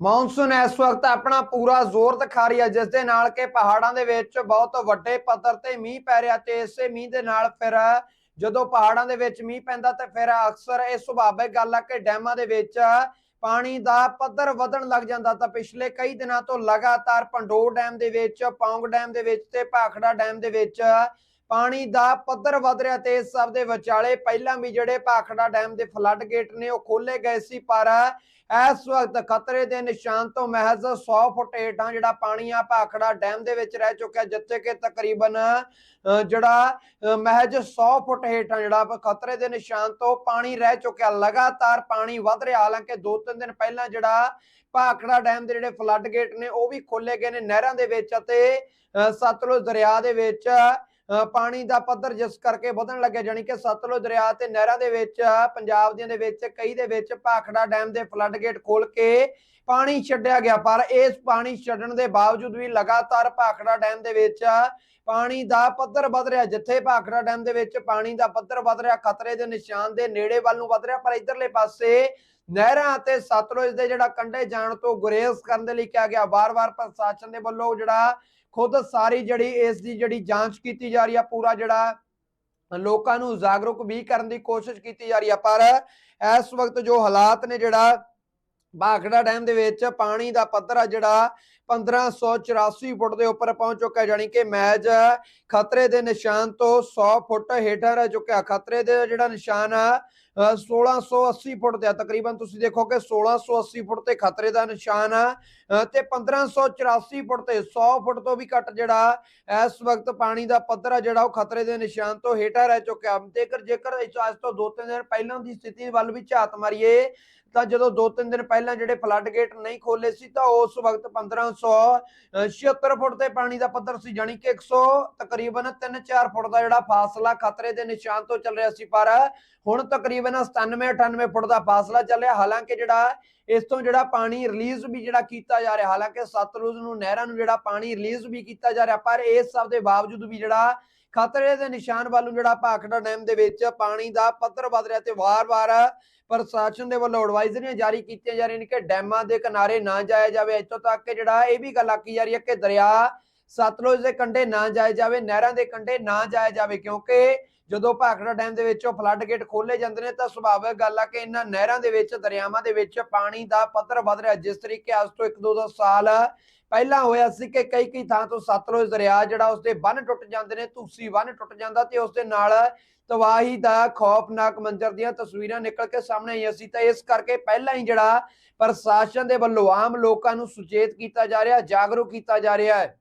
Monsoon ਇਸ ਵਕਤ ਆਪਣਾ ਪੂਰਾ ਜ਼ੋਰ ਦਿਖਾ ਰਹੀ ਜਿਸ ਦੇ ਨਾਲ ਕਿ ਪਹਾੜਾਂ ਦੇ ਵਿੱਚ ਬਹੁਤ ਵੱਡੇ ਪੱਧਰ ਤੇ ਮੀਂਹ ਪੈ ਰਿਹਾ ਤੇ ਇਸੇ ਮੀਂਹ ਦੇ ਨਾਲ ਫਿਰ ਜਦੋਂ ਪਹਾੜਾਂ ਦੇ ਵਿੱਚ ਮੀਂਹ ਪੈਂਦਾ ਤੇ ਫਿਰ ਅਕਸਰ ਇਹ ਸੁਭਾਵਿਕ ਗੱਲ ਆ ਕਿ ਡੈਮਾਂ ਦੇ ਵਿੱਚ ਪਾਣੀ ਦਾ ਪੱਧਰ ਵਧਣ ਲੱਗ ਜਾਂਦਾ ਤਾਂ ਪਿਛਲੇ ਕਈ ਦਿਨਾਂ ਤੋਂ ਲਗਾਤਾਰ ਪੰਡੋਰ ਡੈਮ ਦੇ ਵਿੱਚ, ਪੌਂਗ ਡੈਮ ਦੇ ਵਿੱਚ ਤੇ ਭਾਖੜਾ ਡੈਮ ਦੇ ਵਿੱਚ ਪਾਣੀ ਦਾ ਪੱਧਰ ਵਧ ਰਿਹਾ ਤੇ ਇਸ ਸਭ ਦੇ ਵਿਚਾਲੇ ਪਹਿਲਾਂ ਵੀ ਜਿਹੜੇ ਭਾਖੜਾ ਡੈਮ ਦੇ ਫਲੱਡ ਗੇਟ ਨੇ ਉਹ ਖੋਲੇ ਗਏ ਸੀ ਪਰ ਇਸ ਵਕਤ ਖਤਰੇ ਦੇ ਨਿਸ਼ਾਨ ਤੋਂ ਮਹਿਜ਼ 100 ਫੁੱਟ ਹੇਠਾਂ ਜਿਹੜਾ ਪਾਣੀ ਆ ਭਾਖੜਾ ਡੈਮ ਦੇ ਵਿੱਚ ਰਹਿ ਚੁੱਕਿਆ ਜਿੱਥੇ ਕਿ ਤਕਰੀਬਨ ਜਿਹੜਾ ਮਹਿਜ਼ 100 ਫੁੱਟ ਹੇਠਾਂ ਜਿਹੜਾ ਖਤਰੇ ਦੇ ਨਿਸ਼ਾਨ ਤੋਂ ਪਾਣੀ ਰਹਿ ਚੁੱਕਿਆ। ਲਗਾਤਾਰ ਪਾਣੀ ਵਧ ਰਿਹਾ ਹਾਲਾਂਕਿ 2-3 ਦਿਨ ਪਹਿਲਾਂ ਜਿਹੜਾ ਭਾਖੜਾ ਡੈਮ ਦੇ ਜਿਹੜੇ ਫਲੱਡ ਗੇਟ ਨੇ ਉਹ ਵੀ ਖੋਲੇ ਗਏ ਨੇ ਨਹਿਰਾਂ ਦੇ ਵਿੱਚ ਅਤੇ ਅ, ਸਤਲੁਜ ਦਰਿਆ ਦੇ ਵਿੱਚ ਪਾਣੀ ਦਾ ਪੱਧਰ ਜਿਸ ਕਰਕੇ ਵਧਣ ਲੱਗਿਆ ਜਾਨੀ ਕਿ ਸਤਲੁਜ ਦਰਿਆ ਤੇ ਨਹਿਰਾਂ ਦੇ ਵਿੱਚ, ਪੰਜਾਬ ਦੀਆਂ ਦੇ ਵਿੱਚ, ਕਈ ਦੇ ਵਿੱਚ ਭਾਖੜਾ ਡੈਮ ਦੇ ਫਲੱਡ ਗੇਟ ਖੋਲ ਕੇ ਪਾਣੀ ਛੱਡਿਆ ਗਿਆ। ਪਰ ਇਸ ਪਾਣੀ ਛੱਡਣ ਦੇ ਬਾਵਜੂਦ ਵੀ ਲਗਾਤਾਰ ਭਾਖੜਾ ਡੈਮ ਦੇ ਵਿੱਚ ਪਾਣੀ ਦਾ ਪੱਧਰ ਵੱਧ ਰਿਹਾ। ਜਿੱਥੇ ਭਾਖੜਾ ਡੈਮ ਦੇ ਵਿੱਚ ਪਾਣੀ ਦਾ ਪੱਧਰ ਵੱਧ ਰਿਹਾ, ਖਤਰੇ ਦੇ ਨਿਸ਼ਾਨ ਦੇ ਨੇੜੇ ਵੱਲ ਨੂੰ ਵੱਧ ਰਿਹਾ, ਪਰ ਇਧਰਲੇ ਪਾਸੇ ਨਹਿਰਾਂ ਅਤੇ ਸਤਲੁਜ ਦੇ ਜਿਹੜਾ ਕੰਢੇ ਜਾਣ ਤੋਂ ਗੁਰੇਜ਼ ਕਰਨ ਦੇ ਲਈ ਕਿਹਾ ਗਿਆ। ਵਾਰ-ਵਾਰ ਪ੍ਰਸ਼ਾਸਨ ਦੇ ਵੱਲੋਂ ਜਿਹੜਾ ਖੁਦ ਸਾਰੀ ਜਿਹੜੀ ਇਸ ਦੀ ਜਿਹੜੀ ਜਾਂਚ ਕੀਤੀ ਜਾ ਰਹੀ ਆ, ਪੂਰਾ ਜਿਹੜਾ ਲੋਕਾਂ ਨੂੰ ਜਾਗਰੂਕ ਵੀ ਕਰਨ ਦੀ ਕੋਸ਼ਿਸ਼ ਕੀਤੀ ਜਾ ਰਹੀ ਆ। ਪਰ ਇਸ ਵਕਤ ਜੋ ਹਾਲਾਤ ਨੇ ਜਿਹੜਾ ਬਾਖੜਾ ਡੈਮ ਦੇ ਵਿੱਚ ਪਾਣੀ ਦਾ ਪੱਧਰ ਆ ਜਿਹੜਾ 1584 ਫੁੱਟ ਦੇ ਉੱਪਰ ਪਹੁੰਚ ਚੁੱਕਾ ਜਾਨੀ ਕਿ ਮੈਜ ਖਤਰੇ ਦੇ ਨਿਸ਼ਾਨ ਤੋਂ 100 ਫੁੱਟ ਹੇਠਾਂ ਰਹਿ ਚੁੱਕਿਆ। ਖਤਰੇ ਦੇ ਜਿਹੜਾ ਨਿਸ਼ਾਨ ਆ 1680 ਫੁੱਟ ਤੇ ਤਕਰੀਬਨ ਤੁਸੀਂ ਦੇਖੋ ਕਿ 1680 ਫੁੱਟ ਤੇ ਖਤਰੇ ਦਾ ਨਿਸ਼ਾਨ ਆ ਅ, ਤੇ 1584 ਫੁੱਟ ਤੇ 100 ਫੁੱਟ ਤੋਂ ਵੀ ਘੱਟ ਜਿਹੜਾ ਇਸ ਵਕਤ ਪਾਣੀ ਦਾ ਪੱਧਰ ਆ ਜਿਹੜਾ ਉਹ ਖਤਰੇ ਦੇ ਨਿਸ਼ਾਨ ਤੋਂ ਹੇਠਾਂ ਰਹਿ ਚੁੱਕਿਆ। ਜੇਕਰ ਜੇਕਰ ਇਸ ਅੱਜ ਤੋਂ ਦੋ ਤਿੰਨ ਦਿਨ ਪਹਿਲਾਂ ਦੀ ਸਥਿਤੀ ਵੱਲ ਵੀ ਝਾਤ ਮਾਰੀਏ ਤਾਂ ਜਦੋਂ ਦੋ ਤਿੰਨ ਦਿਨ ਪਹਿਲਾਂ ਜਿਹੜੇ ਫਲੱਡ ਗੇਟ ਨਹੀਂ ਖੋਲੇ ਸੀ ਤਾਂ ਉਸ ਵਕਤ 1576 ਫੁੱਟ ਤੇ ਪਾਣੀ ਦਾ ਪੱਧਰ ਸੀ ਜਾਨੀ ਕਿ 100 ਤਕਰੀਬਨ 3-4 ਫੁੱਟ ਦਾ ਜਿਹੜਾ ਫਾਸਲਾ ਖਤਰੇ ਦੇ ਨਿਸ਼ਾਨ ਤੋਂ ਚੱਲ ਰਿਹਾ ਸੀ, ਪਰ ਹੁਣ ਤਕਰੀਬਨ 97-98 ਫੁੱਟ ਦਾ ਫਾਸਲਾ ਚੱਲ ਰਿਹਾ, ਹਾਲਾਂਕਿ ਜਿਹੜਾ ਇਸ ਤੋਂ ਜਿਹੜਾ ਪਾਣੀ ਰਿਲੀਜ਼ ਵੀ ਜਿਹੜਾ ਕੀਤਾ ਜਾ ਰਿਹਾ, ਹਾਲਾਂਕਿ ਸਤਲੁਜ ਨੂੰ, ਨਹਿਰਾਂ ਨੂੰ ਜਿਹੜਾ ਪਾਣੀ ਰਿਲੀਜ਼ ਵੀ ਕੀਤਾ ਜਾ ਰਿਹਾ, ਪਰ ਇਸ ਸਭ ਦੇ ਬਾਵਜੂਦ ਵੀ ਜਿਹੜਾ ਖਤਰੇ ਦੇ ਨਿਸ਼ਾਨ ਵੱਲੋਂ ਜਿਹੜਾ ਭਾਖੜਾ ਡੈਮ ਦੇ ਵਿੱਚ ਪਾਣੀ ਦਾ ਪੱਧਰ ਵਧ ਰਿਹਾ ਤੇ ਵਾਰ-ਵਾਰ ਪ੍ਰਸ਼ਾਸਨ ਦੇ ਵੱਲੋਂ ਐਡਵਾਈਜ਼ਰੀਆਂ ਜਾਰੀ ਕੀਤੀਆਂ ਜਾ ਰਹੀਆਂ ਨੇ ਕਿ ਡੈਮਾਂ ਦੇ ਕਿਨਾਰੇ ਨਾ ਜਾਇਆ ਜਾਵੇ। ਇੱਥੋਂ ਤੱਕ ਕਿ ਜਿਹੜਾ ਇਹ ਵੀ ਗੱਲ ਆਖੀ ਜਾ ਰਹੀ ਹੈ ਕਿ ਦਰਿਆ ਸਤਲੁਜ ਦੇ ਕੰਢੇ ਨਾ ਜਾਇਆ ਜਾਵੇ, ਨਹਿਰਾਂ ਦੇ ਕੰਢੇ ਨਾ ਜਾਇਆ ਜਾਵੇ, ਕਿਉਂਕਿ ਜਦੋਂ ਭਾਖੜਾ ਡੈਮ ਦੇ ਵਿੱਚੋਂ ਫਲੱਡ ਗੇਟ ਖੋਲੇ ਜਾਂਦੇ ਨੇ, ਤਾਂ ਸੁਭਾਵਿਕ ਗੱਲ ਆ ਕਿ ਇਹਨਾਂ ਨਹਿਰਾਂ ਦੇ ਵਿੱਚ, ਦਰਿਆਵਾਂ ਦੇ ਵਿੱਚ ਪਾਣੀ ਦਾ ਪੱਧਰ ਵਧ ਰਿਹਾ। ਜਿਸ ਤਰੀਕੇ ਅੱਜ ਤੋਂ 1-2 ਸਾਲ ਪਹਿਲਾਂ ਹੋਇਆ ਸੀ ਕਿ ਕਈ ਕਈ ਥਾਂ ਤੋਂ ਸਤਲੁਜ ਦਰਿਆ ਜਿਹੜਾ ਉਸਦੇ ਬੰਨ ਟੁੱਟ ਜਾਂਦੇ ਨੇ ਧੂਸੀ ਬੰਨ ਟੁੱਟ ਜਾਂਦਾ ਤੇ ਉਸਦੇ ਨਾਲ ਤਬਾਹੀ ਦਾ ਖੌਫਨਾਕ ਮੰਜ਼ਰ ਦੀਆਂ ਤਸਵੀਰਾਂ ਨਿਕਲ ਕੇ ਸਾਹਮਣੇ ਆਈਆਂ ਸੀ। ਤਾਂ ਇਸ ਕਰਕੇ ਪਹਿਲਾਂ ਹੀ ਜਿਹੜਾ ਪ੍ਰਸ਼ਾਸਨ ਦੇ ਵੱਲੋਂ ਆਮ ਲੋਕਾਂ ਨੂੰ ਸੁਚੇਤ ਕੀਤਾ ਜਾ ਰਿਹਾ, ਜਾਗਰੂਕ ਕੀਤਾ ਜਾ ਰਿਹਾ ਹੈ।